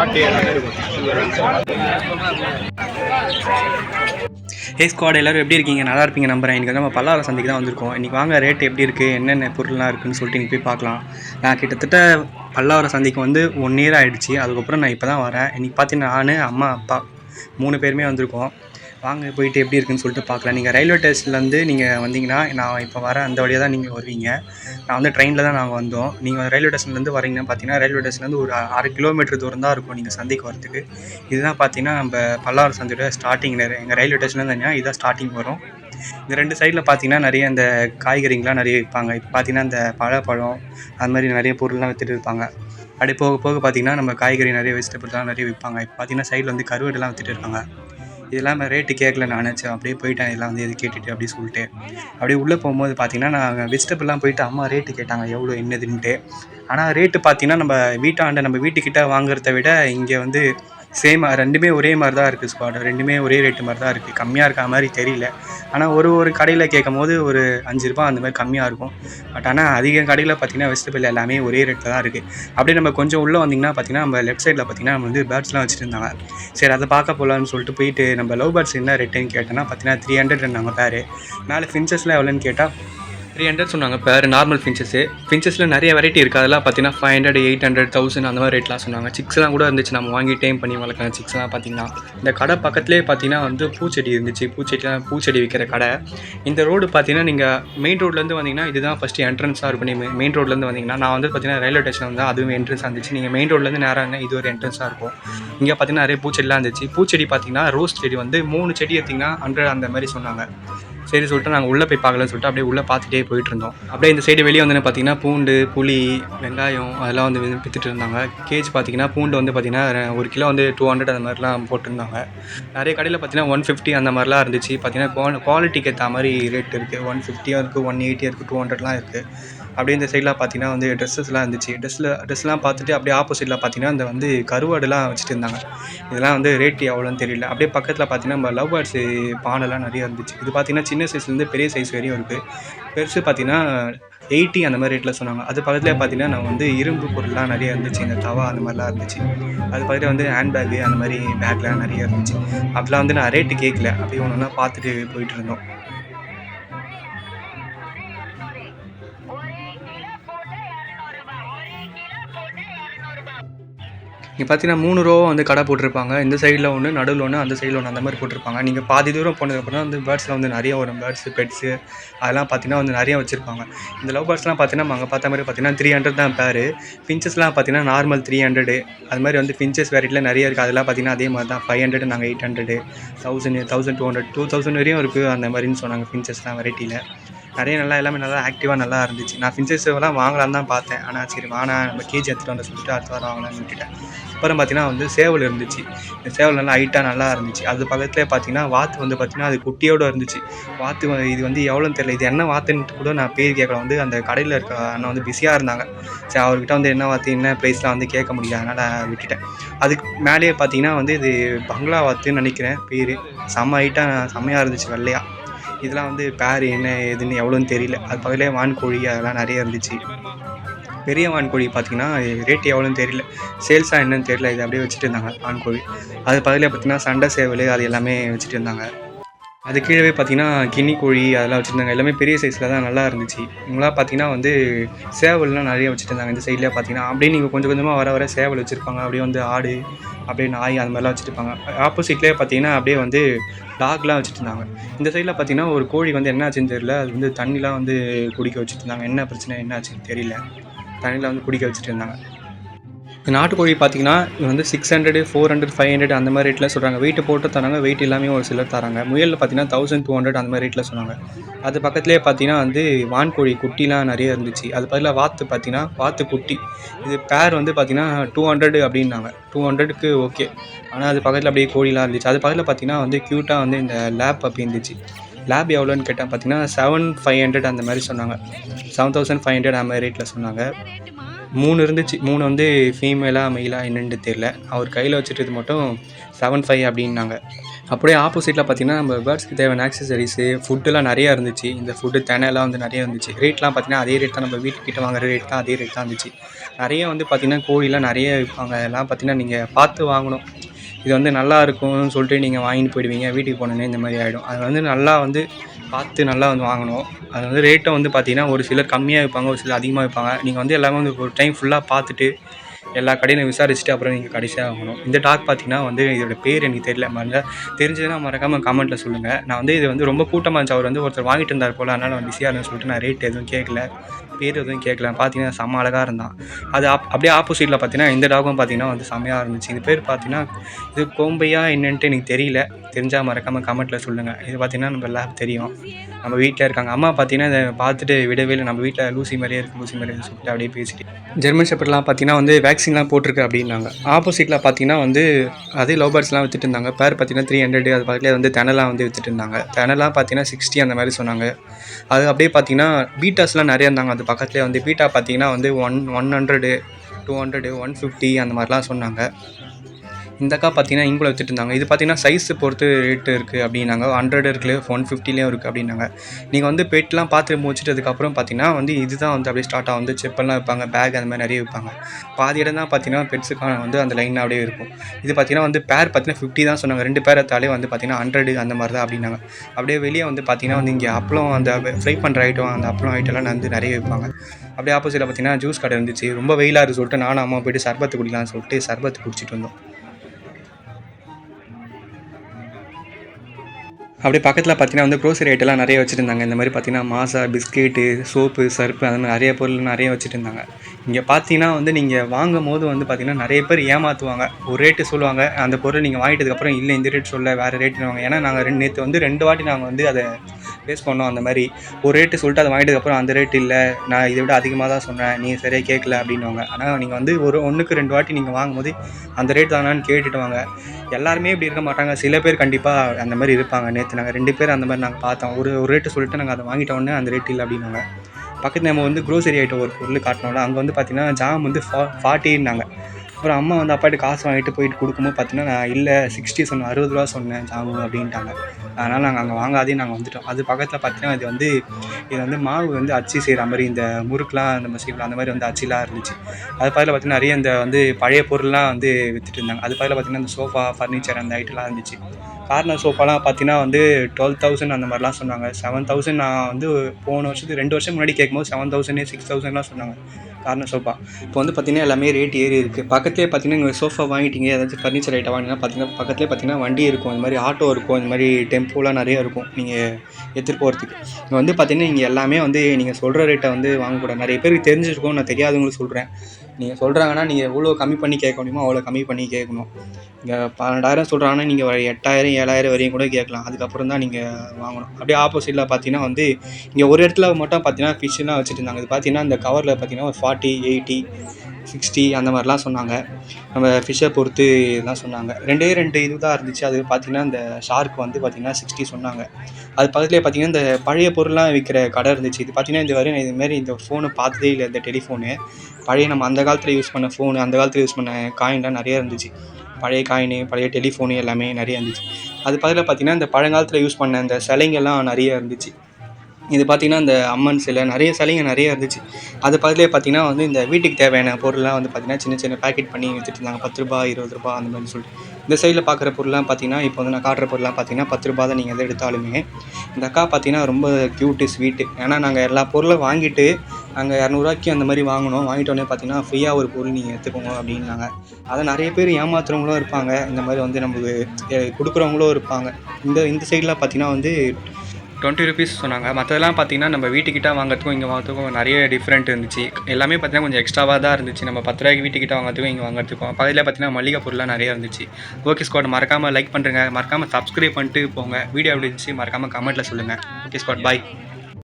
ஹே squad எல்லோரும் எப்படி இருக்கீங்க? நல்லா இருப்பீங்க நம்புறேன். இன்றைக்கி வந்து நம்ம பல்லாவரம் சந்தைக்கு தான் வந்திருக்கோம். இன்றைக்கி வாங்க ரேட் எப்படி இருக்குது என்னென்ன பொருள்லாம் இருக்குன்னு சொல்லிட்டு இன்றைக்கி போய் பார்க்கலாம். நான் கிட்டத்தட்ட பல்லாவரம் சந்தைக்கு வந்து ஒன் இயர் ஆகிடுச்சு அதுக்கப்புறம் நான் இப்போ தான் வரேன். இன்றைக்கி பார்த்தீங்கன்னா நான் அம்மா அப்பா மூணு பேருமே வந்திருக்கோம். வாங்க போயிட்டு எப்படி இருக்குன்னு சொல்லிட்டு பார்க்கலாம். நீங்கள் ரயில்வே ஸ்டேஷன்லேருந்து நீங்கள் வந்தீங்கன்னா நான் இப்போ வர அந்த வழியாக தான் நீங்கள் வருவீங்க. நான் வந்து ட்ரெயினில் தான் நாங்கள் வந்தோம். நீங்கள் ரயில்வே ஸ்டேஷன்லேருந்து வரீங்கன்னா பார்த்தீங்கன்னா ரயில்வே ஸ்டேஷன்லேருந்து ஒரு அரை கிலோமீட்டர் தூரம் தான் இருக்கும் நீங்கள் சந்தைக்கு வரத்துக்கு இதுதான் பார்த்தீங்கன்னா நம்ம பல்லாவரம் சந்தையோட ஸ்டார்டிங் எங்கள் ரயில்வே ஸ்டேஷன்லேருந்து தனியாக இதுதான் ஸ்டார்டிங் வரும். இந்த ரெண்டு சைடில் பார்த்தீங்கன்னா நிறைய இந்த காய்கறிங்களாம் நிறைய விற்பாங்க இப்போ பார்த்தீங்கன்னா இந்த பழப்பழம் அது மாதிரி நிறைய பொருள்லாம் விற்றுட்டு இருப்பாங்க. அப்படி போக போக பார்த்தீங்கன்னா நம்ம காய்கறி நிறைய வெஜிடபிள்ஸ்லாம் நிறைய விற்பாங்க இப்போ பார்த்தீங்கன்னா சைடில் வந்து கருவேடெல்லாம் விற்றுட்டு இருக்காங்க. இதெல்லாம் ரேட்டு கேட்கல நான். நினச்சேன் அப்படியே போயிட்டேன் இதெல்லாம் வந்து இது கேட்டுட்டு அப்படி சொல்லிட்டு. அப்படியே உள்ளே போகும்போது பார்த்தீங்கன்னா நாங்கள் வெஜிடபிள்லாம் போயிட்டு அம்மா ரேட்டு கேட்டாங்க. எவ்வளோ என்னதுன்ட்டு. ஆனால் ரேட்டு பார்த்தீங்கன்னா நம்ம வீட்டாண்ட நம்ம வீட்டுக்கிட்ட வாங்குறத விட இங்கே வந்து சேம் ரெண்டுமே ஒரே மாதிரி தான் இருக்குது ஸ்குவாட் ரெண்டுமே ஒரே ரேட்டு மாதிரி தான் இருக்குது கம்மியாக இருக்க மாதிரி தெரியல. ஆனால் ஒரு ஒரு கடையில் கேட்கும் போது ஒரு அஞ்சு ரூபா அந்த மாதிரி கம்மியாக இருக்கும். பட் ஆனால் அதிக கடையில் பார்த்தீங்கன்னா வெஜிடபிள் எல்லாமே ஒரே ரேட்டில் தான் இருக்குது அப்படியே நம்ம கொஞ்சம் உள்ளே வந்திங்கன்னா பார்த்தீங்கன்னா நம்ம லெஃப்ட் சைடில் பார்த்தீங்கன்னா நம்ம வந்து பேர்ட்ஸ்லாம் வச்சுருந்தாங்க சரி அதை பார்க்க போகலான்னு சொல்லிட்டு போயிட்டு நம்ம லவ் பேர்ட்ஸ் என்ன ரேட்டுன்னு கேட்டோன்னா பார்த்தீங்கன்னா த்ரீ ஹண்ட்ரட் நம்ம பேர் மேலே ஃபின்ச்சஸ்லாம் எவ்வளோன்னு கேட்டால் த்ரீ ஹண்ட்ரட் சொன்னாங்க பேர் நார்மல் ஃபின்ச்சஸ்ஸு ஃபின்ச்சஸில் நிறைய வெரைட்டி இருக்குது அதெல்லாம் பார்த்தீங்கன்னா five hundred eight hundred thousand அந்த மாதிரி ரேட்லாம் சொன்னாங்க. சிக்ஸ்லாம் கூட இருந்துச்சு. நம்ம வாங்கி டைம் பண்ணி வளர்க்கலாம் சிக்ஸ்லாம் பார்த்தீங்கன்னா. இந்த கடை பக்கத்துலேயே பார்த்தீங்கன்னா வந்து பூச்செடி இருந்துச்சு. பூச்செடிலாம் பூச்செடி விற்கிற கடை. இந்த ரோடு பார்த்தீங்கன்னா நீங்கள் மெயின் ரோட்லேருந்து வந்தீங்கன்னா இதுதான் ஃபஸ்ட்டு என்ட்ரன்ஸாக இருக்கும். நீங்கள் மெயின் ரோட்லேருந்து வந்தீங்கன்னா நான் வந்து பார்த்தீங்கன்னா ரயில்வே ஸ்டேஷன் வந்து அதுவும் என்ட்ரன்ஸாக இருந்துச்சு. நீங்கள் மெயின் ரோட்லேருந்து நேராக இது ஒரு என்ட்ரன்ஸாக இருக்கும். இங்கே பார்த்தீங்கன்னா நிறைய பூச்செடிலாம் இருந்துச்சு. பூச்செடி பார்த்தீங்கன்னா ரோஸ் செடி வந்து மூணு செடி எடுத்திங்கன்னா ஹண்ட்ரட் அந்த மாதிரி சொன்னாங்க. சரி சொல்லிட்டு நாங்கள் உள்ளே போய் பார்க்கலன்னு சொல்லிட்டு அப்படியே உள்ளே பார்த்துட்டே போயிட்டு இருந்தோம் அப்படியே இந்த சைடு வெளியே வந்து பார்த்தீங்கன்னா பூண்டு புளி வெங்காயம் அதெல்லாம் வந்து விற்றுட்டு இருந்தாங்க. கேஜ் பார்த்தீங்கன்னா பூண்டு வந்து பார்த்தீங்கன்னா ஒரு கிலோ வந்து டூ ஹண்ட்ரட் அந்த மாதிரிலாம் போட்டிருந்தாங்க. நிறைய கடையில் பார்த்தீங்கன்னா ஒன் ஃபிஃப்டி அந்த மாதிரிலாம் இருந்துச்சு. பார்த்தீங்கன்னா குவாலிட்டிக்கு ஏற்ற மாதிரி ரேட் இருக்குது ஒன் ஃபிஃப்டியாக இருக்குது ஒன் எயிட்டியாக இருக்குது டூ ஹண்ட்ரட்லாம் இருக்குது அப்படியே இந்த சைடில் பார்த்தீங்கன்னா வந்து ட்ரெஸ்ஸஸ்லாம் இருந்துச்சு. ட்ரெஸ்ஸில் ட்ரெஸ்லாம் பார்த்துட்டு அப்படியே ஆப்போசிட்டில் பார்த்தீங்கன்னா இந்த வந்து கருவாடுலாம் வச்சுட்டு இருந்தாங்க. இதெல்லாம் வந்து ரேட் எவ்வளோன்னு தெரியல. அப்படியே பக்கத்தில் பார்த்தீங்கன்னா நம்ம லவ் பேர்ட்ஸு பானைலாம் நிறைய இருந்துச்சு. இது பார்த்தீங்கன்னா சின்ன சைஸ்லேருந்து பெரிய சைஸ் வரையும் இருக்குது பெருசு பார்த்தீங்கன்னா எயிட்டி அந்த மாதிரி ரேட்டில் சொன்னாங்க. அது பக்கத்துலேயே பார்த்தீங்கன்னா நான் வந்து இரும்பு பொருள்லாம் நிறைய இருந்துச்சு. இந்த தவா அந்த மாதிரிலாம் இருந்துச்சு. அது பக்கத்தில் வந்து ஹேண்ட் பேக்கு அந்த மாதிரி பேக்லாம் நிறைய இருந்துச்சு. அப்படிலாம் வந்து நான் ரேட்டு கேட்கல அப்படியே ஒன்று ஒன்றா பார்த்துட்டு போயிட்டு இருந்தோம். இங்கே பார்த்தீங்கன்னா மூணு ரோ வந்து கடை போட்டிருப்பாங்க. இந்த சைடில் ஒன்று நடுவில் ஒன்று அந்த சைடில் ஒன்று அந்த மாதிரி போட்டிருப்பாங்க. நீங்கள் பாதி தூரம் போனதுக்கப்புறம் வந்து பேர்ட்ஸில் வந்து நிறைய வரும். பேர்ட்ஸு பெட்ஸு அதெல்லாம் பார்த்தீங்கன்னா வந்து நிறைய வச்சுருப்பாங்க. இந்த லவ் பேர்ட்ஸ்லாம் பார்த்தீங்கன்னா நம்ம அங்கே பார்த்த மாதிரி பார்த்தீங்கன்னா த்ரீ ஹண்ட்ரட் தான் பேர் ஃபின்ச்சஸ்லாம் பார்த்தீங்கன்னா நார்மல் த்ரீ ஹண்ட்ரடு அது மாதிரி வந்து ஃபின்ச்சஸ் வெரைட்டியில் நிறைய இருக்குது அதெல்லாம் பார்த்தீங்கன்னா அதே மாதிரி தான். ஃபைவ் ஹண்ட்ரட் நாங்கள் eight hundred thousand thousand two hundred two thousand வரையும் இருக்குது அந்த மாதிரின்னு சொன்னாங்க ஃபின்ச்சஸ்லாம் வெரைட்டியில் நிறைய நல்லா எல்லாமே நல்லா ஆக்டிவாக நல்லா இருந்துச்சு. நான் ஃபின்ச்சஸ் எல்லாம் வாங்கலான்னு தான் பார்த்தேன். ஆனால் சரி வாங்க நம்ம கேஜி எடுத்துகிட்டு வந்து சொல்லிட்டு அடுத்த வாரம் வாங்கலாம்னு விட்டுட்டேன். அப்புறம் பார்த்தீங்கன்னா வந்து சேவல் இருந்துச்சு. இந்த சேவல் நல்லா ஹைட்டாக நல்லா இருந்துச்சு. அது பக்கத்தில் பார்த்தீங்கன்னா வாத்து வந்து பார்த்தீங்கன்னா அது குட்டியோடு இருந்துச்சு. வாத்து இது வந்து எவ்வளோன்னு தெரியல. இது என்ன வாத்துன்ட்டு கூட நான் பேர் கேட்கல வந்து அந்த கடையில் இருக்க அண்ணன் வந்து பிஸியாக இருந்தாங்க. சரி அவர்கிட்ட வந்து என்ன வாத்து என்ன ப்ரைஸ்லாம் வந்து கேட்க முடியல. அதனால் விட்டுட்டேன். அதுக்கு மேலேயே பார்த்தீங்கன்னா வந்து இது பங்களா வாத்துன்னு நினைக்கிறேன் பேர். செம்ம ஹைட்டாக செம்மையாக இருந்துச்சு வெள்ளையா. இதெல்லாம் வந்து பேர் என்ன ஏதுன்னு எவ்வளோன்னு தெரியல. அது பக்கத்துலேயே வான்கோழி அதெல்லாம் நிறைய இருந்துச்சு. பெரிய வான்கோழி பார்த்தீங்கன்னா ரேட் எவ்வளோன்னு தெரியல. சேல்ஸாக என்னன்னு தெரியல. இது அப்படியே வச்சுட்டு இருந்தாங்க வான்கோழி அது பக்கத்துலேயே பார்த்தீங்கன்னா சண்டை சேவல் அது எல்லாமே வச்சுட்டு இருந்தாங்க. அது கீழவே பார்த்தீங்கன்னா கின்னி கோழி அதெல்லாம் வச்சுருந்தாங்க. எல்லாமே பெரிய சைஸில் தான் நல்லா இருந்துச்சு. இவங்களாம் பார்த்தீங்கன்னா வந்து சேவல்லாம் நிறைய வச்சுட்டு இருந்தாங்க. இந்த சைட்லேயே பார்த்தீங்கன்னா அப்படியே நீங்கள் கொஞ்சம் கொஞ்சமாக வர வர சேவல் வச்சுருப்பாங்க. அப்படியே வந்து ஆடு அப்படியே நாய் அந்த மாதிரிலாம் வச்சுருப்பாங்க. ஆப்போசிட்லேயே பார்த்தீங்கன்னா அப்படியே வந்து டாக்லாம் வச்சுட்டு இருந்தாங்க. இந்த சைடில் பார்த்தீங்கன்னா ஒரு கோழி வந்து என்ன ஆச்சுன்னு தெரியல. அது வந்து தண்ணிலாம் வந்து குடிக்க வச்சுட்டு இருந்தாங்க. என்ன பிரச்சனை என்ன ஆச்சுன்னு தெரியல. தண்ணியில் வந்து குடிக்க வச்சுட்டு இருந்தாங்க. இந்த நாட்டுக்கோழி பார்த்தீங்கன்னா இது வந்து six hundred four hundred five hundred அந்த மாதிரி ரேட்டில் சொல்கிறாங்க வெயிட்டு போட்டு தராங்க வெயிட் எல்லாமே ஒரு சிலர் தராங்க. முயலில் பார்த்தீங்கன்னா தௌசண்ட் டூ ஹண்ட்ரட் அந்த மாதிரி ரேட்டில் சொன்னாங்க. அது பக்கத்துலேயே பார்த்தீங்கன்னா வந்து வான்கோழி குட்டிலாம் நிறைய இருந்துச்சு. அது பதிலாக வாத்து பார்த்தீங்கன்னா வாத்து குட்டி. இது பேர் வந்து பார்த்தீங்கன்னா டூ ஹண்ட்ரட் அப்படின்னாங்க. டூ ஹண்ட்ரடுக்கு ஓகே ஆனால் அது பக்கத்தில் அப்படியே கோழிலாம் இருந்துச்சு. அது பக்கத்தில் பார்த்தீங்கன்னா வந்து க்யூட்டாக வந்து இந்த லேப் அப்படி இருந்துச்சு. லேப் எவ்வளோன்னு கேட்டால் பார்த்தீங்கன்னா செவன் ஃபைவ் ஹண்ட்ரட் அந்த மாதிரி சொன்னாங்க. செவன் தௌசண்ட் ஃபைவ் ஹண்ட்ரட் அந்த மாதிரி ரேட்டில் சொன்னாங்க. மூணு இருந்துச்சு. மூணு வந்து ஃபீமேலாக மெயிலாக என்னென்னு தெரில அவர் கையில் வச்சுட்டது மட்டும் செவன் ஃபைவ் அப்படின்னாங்க. அப்படியே ஆப்போசிட்டில் பார்த்தீங்கன்னா நம்ம பேர்ட்ஸ்க்கு தேவையான ஆக்சசரிஸு ஃபுட்டுலாம் நிறையா இருந்துச்சு. இந்த ஃபுட்டு தினையெல்லாம் வந்து நிறைய இருந்துச்சு. ரேட்லாம் பார்த்தீங்கன்னா அதே ரேட் தான். நம்ம வீட்டுக்கிட்ட வாங்குற ரேட் தான் அதே ரேட் தான் இருந்துச்சு. நிறைய வந்து பார்த்திங்கன்னா கோழிலாம் நிறைய விற்பாங்க. அதெல்லாம் பார்த்தீங்கன்னா நீங்கள் பார்த்து வாங்கணும். இது வந்து நல்லா இருக்கும்னு சொல்லிட்டு நீங்கள் வாங்கிட்டு போயிடுவீங்க வீட்டுக்கு போனோன்னே இந்த மாதிரி ஆகிடும் அது வந்து நல்லா வந்து பார்த்து நல்லா வந்து வாங்கணும். அது வந்து ரேட்டை வந்து பார்த்தீங்கன்னா ஒரு சிலர் கம்மியாக விற்பாங்க ஒரு சிலர் அதிகமாக விற்பாங்க நீங்கள் வந்து எல்லாமே வந்து ஒரு டைம் ஃபுல்லாக பார்த்துட்டு எல்லா கடையிலும் விசாரிச்சுட்டு அப்புறம் நீங்கள் கடைசியாக ஆகணும். இந்த டாக் பார்த்தீங்கன்னா வந்து இதோட பேர் எனக்கு தெரியல. மறந்த தெரிஞ்சதுன்னா மறக்காமல் கமெண்ட்டில் சொல்லுங்கள் நான் வந்து இது வந்து ரொம்ப கூட்டமாக இருந்துச்சு. அவர் வந்து ஒருத்தர் வாங்கிட்டு இருந்தார் போல். அதனால் நான் பிஸியாக இருந்தேன்னு சொல்லிட்டு நான் ரேட் எதுவும் கேட்கல பேர் எதுவும் கேட்கல பார்த்தீங்கன்னா செம்ம அழகாக இருந்தான். அது அப் அப்படியே ஆப்போசிட்டில் பார்த்தீங்கன்னா இந்த டாகும் பார்த்தீங்கன்னா வந்து செம்மையாக இருந்துச்சு. இது பேர் பார்த்தீங்கன்னா இது கோம்பையா என்னன்ட்டு எனக்கு தெரியல. தெரிஞ்சால் மறக்காமல் கமெண்ட்டில் சொல்லுங்கள் இது பார்த்தீங்கன்னா நம்ம எல்லாம் தெரியும். நம்ம வீட்டில் இருக்காங்க. அம்மா பார்த்தீங்கன்னா இதை பார்த்துட்டு விடவே இல்லை. நம்ம வீட்டில் லூசி மாதிரியே இருக்குது லூசி மாதிரியே சொல்லிட்டு அப்படியே பேசிட்டு ஜெர்மன் ஷெப்பர்ட்லாம் பார்த்தீங்கன்னா வந்து வேக்சின்லாம் போட்டிருக்கு அப்படின்னாங்க. ஆப்போசிட்டில் பார்த்தீங்கன்னா வந்து அதே லவ் பேர்ட்ஸ்லாம் வித்துட்டு இருந்தாங்க. பேர் பார்த்தீங்கன்னா த்ரீ ஹண்ட்ரட் அது பக்கத்தில் வந்து தெனலாம் வந்து வித்துட்டு இருந்தாங்க. தெனலாம் பார்த்தீங்கன்னா சிக்ஸ்டி அந்த மாதிரி சொன்னாங்க. அது அப்படியே பார்த்தீங்கன்னா பீட்டாஸ்லாம் நிறைய இருந்தாங்க. அது பக்கத்துலேயே வந்து பீட்டா பார்த்தீங்கன்னா வந்து one one hundred two hundred one fifty அந்த மாதிரிலாம் சொன்னாங்க. இந்த அக்கா பார்த்தீங்கன்னா இங்குள்ள வச்சுட்டு இருந்தாங்க இது பார்த்தீங்கன்னா சைஸ் பொறுத்து ரேட்டு இருக்குது அப்படின்னாங்க. ஹண்ட்ரட் இருக்குது ஒன் ஃபிஃப்டிலேயும் இருக்குது அப்படின்னாங்க. நீங்கள் வந்து பெட்லாம் பார்த்து முடிச்சிட்டதுக்கப்புறம் பார்த்தீங்கன்னா வந்து இதுதான் வந்து அப்படியே ஸ்டார்ட் ஆகும் வந்து செப்பல்லாம் வைப்பாங்க பேக் அந்த மாதிரி நிறைய வைப்பாங்க. பாதி இடம் தான் பார்த்தீங்கன்னா பெட்ஸுக்கான வந்து அந்த லைனாக அப்படியே இருக்கும். இது பார்த்தீங்கன்னா வந்து பேர் பார்த்தீங்கன்னா ஃபிஃப்டி தான் சொன்னாங்க. ரெண்டு பேர் எடுத்தாலே வந்து பார்த்தீங்கன்னா ஹண்ட்ரடு அந்த மாதிரி தான் அப்படின்னாங்க. அப்படியே வெளியே வந்து பார்த்தீங்கன்னா வந்து இங்கே அப்பளம் அந்த ஃப்ரை பண்ணுற ஐட்டம் அந்த அப்பளம் ஐட்டம்லாம் வந்து நிறைய வைப்பாங்க. அப்படியே ஆப்போசிட்டில் பார்த்தீங்கன்னா ஜூஸ் கடை இருந்துச்சு. ரொம்ப வெயிலாக இருக்கு சொல்லிட்டு நானும் அம்மா போயிட்டு சர்பத்து குடிக்கலாம்னு சொல்லிட்டு சர்பத்து குடிச்சிட்டு வந்தோம். அப்படியே பக்கத்தில் பார்த்தீங்கன்னா வந்து க்ரோசரி ஐட்டம்லாம் நிறைய வச்சுருந்தாங்க. இந்த மாதிரி பார்த்தீங்கன்னா மாசா பிஸ்கெட்டு சோப்பு சர்ப்பு அந்த மாதிரி நிறைய பொருள் நிறைய வச்சுட்டு இருந்தாங்க இங்கே பார்த்தீங்கன்னா வந்து நீங்கள் வாங்கும் போது வந்து பார்த்தீங்கன்னா நிறைய பேர் ஏமாற்றுவாங்க ஒரு ரேட்டு சொல்லுவாங்க. அந்த பொருள் நீங்கள் வாங்கிட்டதுக்கப்புறம் இல்லை இந்த ரேட் சொல்ல வேறு ரேட்டுன்னு ஏன்னா நாங்கள் ரெண்டு நேற்று வந்து ரெண்டு வாட்டி நாங்கள் வந்து அதை ஃபேஸ் பண்ணோம் அந்த மாதிரி ஒரு ரேட்டு சொல்லிட்டு அதை வாங்கிட்டதுக்கப்புறம் அந்த ரேட் இல்லை. நான் இதை விட அதிகமாக தான் சொன்னேன். நீங்கள் சரியாக கேட்கல அப்படின்னுவாங்க. ஆனால் நீங்கள் வந்து ஒரு ஒன்றுக்கு ரெண்டு வாட்டி நீங்கள் வாங்கும்போது அந்த ரேட் தானான்னு கேட்டுட்டு வாங்க. எல்லாருமே இப்படி இருக்க மாட்டாங்க. சில பேர் கண்டிப்பாக அந்த மாதிரி இருப்பாங்க. நேற்று நாங்கள் ரெண்டு பேர் அந்த மாதிரி நாங்கள் பார்த்தோம். ஒரு ஒரு ரேட்டு சொல்லிட்டு நாங்கள் அதை வாங்கிட்டோன்னே அந்த ரேட் இல்லை அப்படின்னாங்க. பக்கத்து நம்ம வந்து க்ரோசரி ஐட்டம் ஒரு பொருள் காட்டினோம்ல அங்கே வந்து பார்த்தீங்கன்னா ஜாம் வந்து ஃபா ஃபார்ட்டின்னாங்க. அப்புறம் அம்மா வந்து அப்பாட்ட காசு வாங்கிட்டு போயிட்டு கொடுக்கும்போது பார்த்தீங்கன்னா நான் இல்லை சிக்ஸ்டி சொன்னேன் அறுபது ரூபா சொன்னேன் ஜாமு அப்படின்ட்டாங்க. அதனால் நாங்கள் அங்கே வாங்காதே நாங்கள் வந்துட்டோம். அது பக்கத்தில் பார்த்தீங்கன்னா இது வந்து இது வந்து மாவு வந்து அச்சு செய்கிற மாதிரி இந்த முறுக்குலாம் நம்ம மாதிரி செய்யலாம் அந்த மாதிரி வந்து அச்சிலாம் இருந்துச்சு. அது பக்கத்தில் பார்த்தீங்கன்னா நிறைய இந்த வந்து பழைய பொருள்லாம் வந்து விற்றுட்டு இருந்தாங்க. அது பக்கத்தில் பார்த்தீங்கன்னா இந்த சோஃபா ஃபர்னிச்சர் அந்த ஐட்டம்லாம் இருந்துச்சு. கார்னர் சோஃபாலாம் பார்த்தீங்கன்னா வந்து டுவெல் தௌசண்ட் அந்த மாதிரிலாம் சொன்னாங்க. செவன் தௌசண்ட் நான் வந்து போன வருஷத்துக்கு ரெண்டு வருஷம் முன்னாடி கேட்கும்போது செவன் தௌசண்ட் சிக்ஸ் தௌசண்ட்லாம் சொன்னாங்க கார்னர் சோஃபா இப்போ வந்து பார்த்தீங்கன்னா எல்லாமே ரேட் ஏறி இருக்குது பக்கத்துலேயே பார்த்தீங்கன்னா நீங்கள் சோஃபா வாங்கிட்டீங்க ஏதாச்சும் ஃபர்னிச்சர் ஐட்டம் வாங்கினா பார்த்தீங்கன்னா பக்கத்துலேயே பார்த்தீங்கன்னா வண்டி இருக்கும் இந்த மாதிரி ஆட்டோ இருக்கும் இந்த மாதிரி டெம்போலாம் நிறைய இருக்கும் நீங்கள் எடுத்துகிட்டு போகிறதுக்கு இங்கே வந்து பார்த்தீங்கன்னா இங்கே எல்லாமே வந்து நீங்கள் சொல்கிற ரேட்டை வந்து வாங்கக்கூடாது. நிறைய பேருக்கு தெரிஞ்சிருக்கோம் நான் தெரியாதவங்களுக்கு சொல்கிறேன் நீங்கள் சொல்கிறாங்கன்னா நீங்கள் எவ்வளோ கம்மி பண்ணி கேட்க முடியுமோ அவ்வளோ கம்மி பண்ணி கேட்கணும். இங்கே பன்னெண்டாயிரம் சொல்கிறாங்கன்னா நீங்கள் ஒரு எட்டாயிரம் ஏழாயிரம் வரையும் கூட கேட்கலாம். அதுக்கப்புறம் தான் நீங்கள் வாங்கணும். அப்படியே ஆப்போசிட்டில் பார்த்தீங்கன்னா வந்து இங்கே ஒரு இடத்துல மட்டும் பார்த்தீங்கன்னா ஃபிஷ்ஷெலாம் வச்சுட்டு இருந்தாங்க. இது பார்த்தீங்கன்னா இந்த கவரில் பார்த்தீங்கன்னா ஒரு ஃபார்ட்டி எயிட்டி சிக்ஸ்டி அந்த மாதிரிலாம் சொன்னாங்க. நம்ம ஃபிஷ்ஷை பொறுத்து இதெல்லாம் சொன்னாங்க. ரெண்டே ரெண்டு இது தான் இருந்துச்சு. அது பார்த்தீங்கன்னா இந்த ஷார்க் வந்து பார்த்திங்கன்னா சிக்ஸ்டி சொன்னாங்க. அது பக்கத்துலேயே பார்த்தீங்கன்னா இந்த பழைய பொருள்லாம் விற்கிற கடை இருந்துச்சு. இது பார்த்திங்கன்னா இந்த வரையும் நான் இதுமாரி இந்த ஃபோனை பார்த்ததே இல்லை இந்த டெலிஃபோனு பழைய நம்ம அந்த காலத்தில் யூஸ் பண்ண ஃபோனு அந்த காலத்தில் யூஸ் பண்ண காயின்லாம் நிறைய இருந்துச்சு. பழைய காயினு பழைய டெலிஃபோனு எல்லாமே நிறைய இருந்துச்சு. அது பதில் பார்த்தீங்கன்னா இந்த பழங்காலத்தில் யூஸ் பண்ண அந்த சிலைங்கெல்லாம் நிறைய இருந்துச்சு. இது பார்த்திங்கன்னா இந்த அம்மன் சிலை நிறைய சிலைங்க நிறைய இருந்துச்சு. அது பதிலே பார்த்தீங்கன்னா வந்து இந்த வீட்டுக்கு தேவையான பொருள்லாம் வந்து பார்த்திங்கன்னா சின்ன சின்ன பேக்கெட் பண்ணி வித்துட்டு இருந்தாங்க. பத்து ரூபா இருபது ரூபா அந்த மாதிரி சொல்லிட்டு. இந்த சைடில் பார்க்குற பொருள்லாம் பார்த்தீங்கன்னா இப்போ வந்து நான் காட்டுற பொருள்லாம் பார்த்தீங்கன்னா பத்து ரூபா தான் நீங்கள் எதை எடுத்தாலுமே இந்த அக்கா பார்த்தீங்கன்னா ரொம்ப க்யூட்டு ஸ்வீட்டு ஏன்னா நாங்கள் எல்லா பொருளும் வாங்கிட்டு அங்கே இரநூறுவாய்க்கு அந்த மாதிரி வாங்கினோம் வாங்கிட்டோன்னே பார்த்தீங்கன்னா ஃப்ரீயாக ஒரு பொருள் நீங்கள் எடுத்துக்கோங்க அப்படின்னாங்க. அதை நிறைய பேர் ஏமாத்துறவங்களும் இருப்பாங்க. இந்த மாதிரி வந்து நமக்கு கொடுக்குறவங்களும் இருப்பாங்க. இந்த இந்த சைடில் பார்த்தீங்கன்னா வந்து டுவெண்ட்டி ருபீஸ் சொன்னாங்க. மற்றதெல்லாம் பார்த்தீங்கன்னா நம்ம வீட்டுக்கிட்ட வாங்குறதுக்கும் இங்கே வாங்குறதுக்கும் நிறைய டிஃப்ரெண்ட் இருந்துச்சு. எல்லாமே பார்த்தீங்கன்னா கொஞ்சம் எக்ஸ்ட்ராவாக தான் இருந்துச்சு. நம்ம பத்து ரூபாய்க்கு வீட்டுக்கிட்ட வாங்குறதுக்கும் இங்கே வாங்குறதுக்கும். பக்கத்தில் பார்த்தீங்கன்னா மளிகை பொருள்லாம் நிறையா இருந்துச்சு. ஓகே ஸ்குவாட் மறக்காமல் லைக் பண்ணுறேங்க மறக்காமல் சப்ஸ்கிரைப் பண்ணிட்டு போங்க. வீடியோ எப்படி இருந்துச்சு மறக்காமல் கமெண்ட்டில் சொல்லுங்கள் ஓகே ஸ்குவாட் பாய்